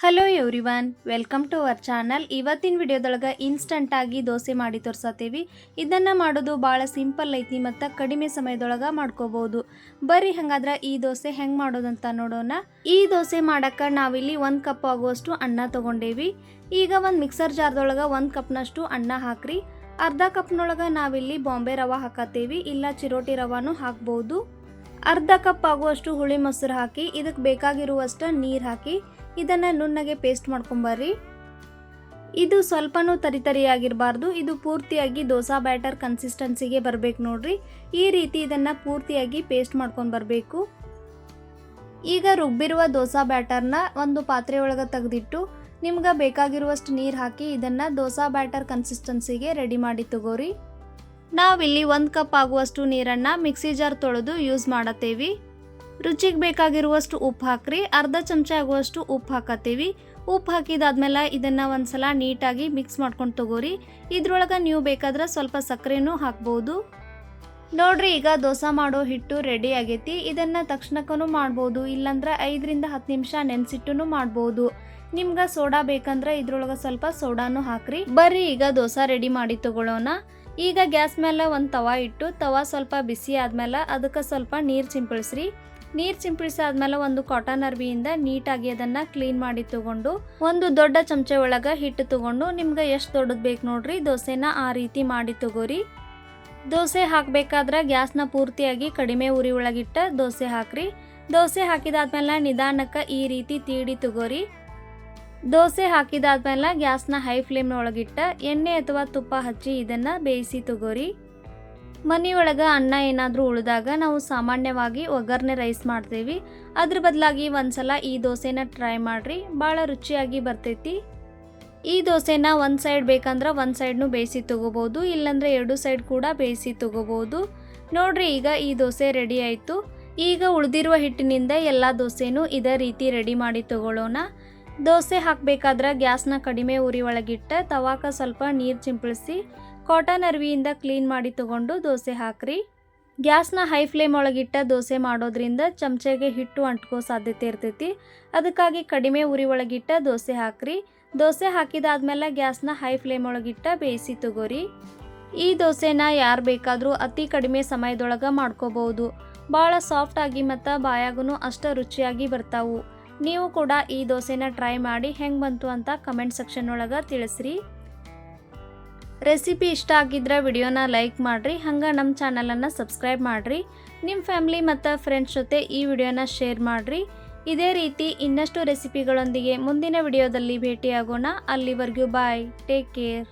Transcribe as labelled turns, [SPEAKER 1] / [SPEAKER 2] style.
[SPEAKER 1] Hello everyone welcome to our channel ಇವತ್ತಿನ ವಿಡಿಯೋದೊಳಗೆ ಇನ್ಸ್ಟಂಟಾಗಿ ದೋಸೆ ಮಾಡಿ ತೋರ್ಸತ್ತೀವಿ. ಇದನ್ನು ಮಾಡೋದು ಭಾಳ ಸಿಂಪಲ್ ಐತಿ ಮತ್ತು ಕಡಿಮೆ ಸಮಯದೊಳಗೆ ಮಾಡ್ಕೋಬೋದು. ಬರ್ರಿ ಹಂಗಾದ್ರೆ ಈ ದೋಸೆ ಹೆಂಗೆ ಮಾಡೋದಂತ ನೋಡೋಣ. ಈ ದೋಸೆ ಮಾಡೋಕ್ಕೆ ನಾವಿಲ್ಲಿ ಒಂದು ಕಪ್ ಆಗುವಷ್ಟು ಅನ್ನ ತೊಗೊಂಡೇವಿ. ಈಗ ಒಂದು ಮಿಕ್ಸರ್ ಜಾರ್ದೊಳಗೆ ಒಂದು ಕಪ್ನಷ್ಟು ಅನ್ನ ಹಾಕ್ರಿ. ಅರ್ಧ ಕಪ್ನೊಳಗೆ ನಾವಿಲ್ಲಿ ಬಾಂಬೆ ರವೆ ಹಾಕತ್ತೇವಿ. ಇಲ್ಲ ಚಿರೋಟಿ ರವಾನು ಹಾಕ್ಬೋದು. ಅರ್ಧ ಕಪ್ ಆಗುವಷ್ಟು ಹುಳಿ ಮೊಸರು ಹಾಕಿ, ಇದಕ್ಕೆ ಬೇಕಾಗಿರುವಷ್ಟು ನೀರು ಹಾಕಿ, ಇದನ್ನು ನುಣ್ಣಗೆ ಪೇಸ್ಟ್ ಮಾಡ್ಕೊಂಬರ್ರಿ. ಇದು ಸ್ವಲ್ಪನೂ ತರಿತರಿಯಾಗಿರಬಾರ್ದು ಇದು ಪೂರ್ತಿಯಾಗಿ ದೋಸಾ ಬ್ಯಾಟರ್ ಕನ್ಸಿಸ್ಟೆನ್ಸಿಗೆ ಬರಬೇಕು ನೋಡ್ರಿ. ಈ ರೀತಿ ಇದನ್ನು ಪೂರ್ತಿಯಾಗಿ ಪೇಸ್ಟ್ ಮಾಡ್ಕೊಂಡು ಬರಬೇಕು. ಈಗ ರುಬ್ಬಿರುವ ದೋಸಾ ಬ್ಯಾಟರ್ನ ಒಂದು ಪಾತ್ರೆ ಒಳಗೆ ತೆಗೆದಿಟ್ಟು, ನಿಮ್ಗೆ ಬೇಕಾಗಿರುವಷ್ಟು ನೀರು ಹಾಕಿ ಇದನ್ನು ದೋಸಾ ಬ್ಯಾಟರ್ ಕನ್ಸಿಸ್ಟೆನ್ಸಿಗೆ ರೆಡಿ ಮಾಡಿ ತಗೋರಿ. ನಾವಿಲ್ಲಿ ಒಂದು ಕಪ್ ಆಗುವಷ್ಟು ನೀರನ್ನು ಮಿಕ್ಸಿ ಜಾರ್ ತೊಳೆದು ಯೂಸ್ ಮಾಡತ್ತೇವಿ. ರುಚಿಗೆ ಬೇಕಾಗಿರುವಷ್ಟು ಉಪ್ಪು ಹಾಕ್ರಿ, ಅರ್ಧ ಚಮಚ ಆಗುವಷ್ಟು ಉಪ್ಪು ಹಾಕತ್ತೀವಿ. ಉಪ್ಪು ಹಾಕಿದಾದ್ಮೇಲೆ ಇದನ್ನು ಒಂದ್ಸಲ ನೀಟಾಗಿ ಮಿಕ್ಸ್ ಮಾಡ್ಕೊಂಡು ತಗೋರಿ. ಇದ್ರೊಳಗೆ ನೀವು ಬೇಕಾದ್ರೆ ಸ್ವಲ್ಪ ಸಕ್ಕರೆನೂ ಹಾಕ್ಬೋದು. ನೋಡ್ರಿ, ಈಗ ದೋಸೆ ಮಾಡೋ ಹಿಟ್ಟು ರೆಡಿ ಆಗೈತಿ. ಇದನ್ನು ತಕ್ಷಣಕ್ಕೂ ಮಾಡ್ಬೋದು, ಇಲ್ಲಾಂದ್ರೆ ಐದರಿಂದ ಹತ್ತು ನಿಮಿಷ ನೆನೆಸಿಟ್ಟು ಮಾಡ್ಬೋದು. ನಿಮ್ಗೆ ಸೋಡಾ ಬೇಕಂದ್ರೆ ಇದ್ರೊಳಗೆ ಸ್ವಲ್ಪ ಸೋಡಾನು ಹಾಕ್ರಿ. ಬರ್ರಿ, ಈಗ ದೋಸೆ ರೆಡಿ ಮಾಡಿ ತಗೊಳ್ಳೋಣ ಈಗ ಗ್ಯಾಸ್ ಮೇಲೆ ಒಂದು ತವಾ ಇಟ್ಟು, ತವಾ ಸ್ವಲ್ಪ ಬಿಸಿ ಆದಮೇಲೆ ಅದಕ್ಕೆ ಸ್ವಲ್ಪ ನೀರು ಸಿಂಪಡಿಸ್ರಿ ನೀರು ಸಿಂಪಡಿಸಾದ್ಮೇಲೆ ಒಂದು ಕಾಟನ್ ಅರ್ಬಿಯಿಂದ ನೀಟಾಗಿ ಅದನ್ನು ಕ್ಲೀನ್ ಮಾಡಿ ತಗೊಂಡು, ಒಂದು ದೊಡ್ಡ ಚಮಚ ಒಳಗೆ ಹಿಟ್ಟು ತಗೊಂಡು, ನಿಮ್ಗೆ ಎಷ್ಟು ದೊಡ್ಡದು ಬೇಕು ನೋಡ್ರಿ, ದೋಸೆನ ಆ ರೀತಿ ಮಾಡಿ ತಗೋರಿ. ದೋಸೆ ಹಾಕಬೇಕಾದ್ರೆ ಗ್ಯಾಸ್ನ ಪೂರ್ತಿಯಾಗಿ ಕಡಿಮೆ ಉರಿ ಒಳಗಿಟ್ಟ ದೋಸೆ ಹಾಕ್ರಿ. ದೋಸೆ ಹಾಕಿದಾದ್ಮೇಲೆ ನಿಧಾನಕ್ಕೆ ಈ ರೀತಿ ತೀಡಿ ತಗೋರಿ. ದೋಸೆ ಹಾಕಿದಾದ್ಮೇಲೆ ಗ್ಯಾಸ್ನ ಹೈ ಫ್ಲೇಮ್ನ ಒಳಗಿಟ್ಟ ಎಣ್ಣೆ ಅಥವಾ ತುಪ್ಪ ಹಚ್ಚಿ ಇದನ್ನು ಬೇಯಿಸಿ ತಗೋರಿ. ಮನೆಯೊಳಗೆ ಅನ್ನ ಏನಾದರೂ ಉಳಿದಾಗ ನಾವು ಸಾಮಾನ್ಯವಾಗಿ ಒಗ್ಗರಣೆ ರೈಸ್ ಮಾಡ್ತೀವಿ. ಅದ್ರ ಬದಲಾಗಿ ಒಂದ್ಸಲ ಈ ದೋಸೆನ ಟ್ರೈ ಮಾಡಿರಿ, ಭಾಳ ರುಚಿಯಾಗಿ ಬರ್ತೈತಿ. ಈ ದೋಸೆನ ಒಂದು ಸೈಡ್ ಬೇಕಂದ್ರೆ ಒಂದು ಸೈಡ್ನು ಬೇಯಿಸಿ ತೊಗೋಬೋದು, ಇಲ್ಲಾಂದರೆ ಎರಡು ಸೈಡ್ ಕೂಡ ಬೇಯಿಸಿ ತೊಗೋಬೋದು. ನೋಡ್ರಿ ಈಗ ಈ ದೋಸೆ ರೆಡಿ ಆಯಿತು. ಈಗ ಉಳಿದಿರುವ ಹಿಟ್ಟಿನಿಂದ ಎಲ್ಲ ದೋಸೆನೂ ಇದೇ ರೀತಿ ರೆಡಿ ಮಾಡಿ ತಗೊಳ್ಳೋಣ ದೋಸೆ ಹಾಕಬೇಕಾದ್ರೆ ಗ್ಯಾಸ್ನ ಕಡಿಮೆ ಉರಿ ಒಳಗಿಟ್ಟ ತವಾಕ ಸ್ವಲ್ಪ ನೀರು ಚಿಂಪಳಿಸಿ ಕಾಟನ್ ಅರ್ವಿಯಿಂದ ಕ್ಲೀನ್ ಮಾಡಿ ತಗೊಂಡು ದೋಸೆ ಹಾಕ್ರಿ. ಗ್ಯಾಸ್ನ ಹೈ ಫ್ಲೇಮ್ ಒಳಗಿಟ್ಟ ದೋಸೆ ಮಾಡೋದ್ರಿಂದ ಚಮಚೆಗೆ ಹಿಟ್ಟು ಅಂಟ್ಕೋ ಸಾಧ್ಯತೆ ಇರ್ತೈತಿ. ಅದಕ್ಕಾಗಿ ಕಡಿಮೆ ಉರಿ ಒಳಗಿಟ್ಟ ದೋಸೆ ಹಾಕ್ರಿ. ದೋಸೆ ಹಾಕಿದಾದ್ಮೇಲೆ ಗ್ಯಾಸ್ನ ಹೈ ಫ್ಲೇಮ್ ಒಳಗಿಟ್ಟ ಬೇಯಿಸಿ ತಗೋರಿ. ಈ ದೋಸೆನ ಯಾರು ಬೇಕಾದರೂ ಅತಿ ಕಡಿಮೆ ಸಮಯದೊಳಗೆ ಮಾಡ್ಕೋಬಹುದು. ಭಾಳ ಆಗಿ ಮತ್ತು ಬಾಯಾಗೂ ಅಷ್ಟು ರುಚಿಯಾಗಿ ಬರ್ತಾವು. ನೀವು ಕೂಡ ಈ ದೋಸೆನ ಟ್ರೈ ಮಾಡಿ ಹೆಂಗೆ ಬಂತು ಅಂತ ಕಮೆಂಟ್ ಸೆಕ್ಷನ್ ಒಳಗೆ ತಿಳಿಸ್ರಿ. ರೆಸಿಪಿ ಇಷ್ಟ ಆಗಿದ್ರೆ ವಿಡಿಯೋನ ಲೈಕ್ ಮಾಡಿರಿ, ಹಂಗೆ ನಮ್ಮ ಚಾನಲನ್ನು ಸಬ್ಸ್ಕ್ರೈಬ್ ಮಾಡಿರಿ. ನಿಮ್ಮ ಫ್ಯಾಮ್ಲಿ ಮತ್ತು ಫ್ರೆಂಡ್ಸ್ ಜೊತೆ ಈ ವಿಡಿಯೋನ ಶೇರ್ ಮಾಡಿರಿ. ಇದೇ ರೀತಿ ಇನ್ನಷ್ಟು ರೆಸಿಪಿಗಳೊಂದಿಗೆ ಮುಂದಿನ ವಿಡಿಯೋದಲ್ಲಿ ಭೇಟಿಯಾಗೋಣ. ಅಲ್ಲಿವರೆಗೂ ಬಾಯ್ ಟೇಕ್ ಕೇರ್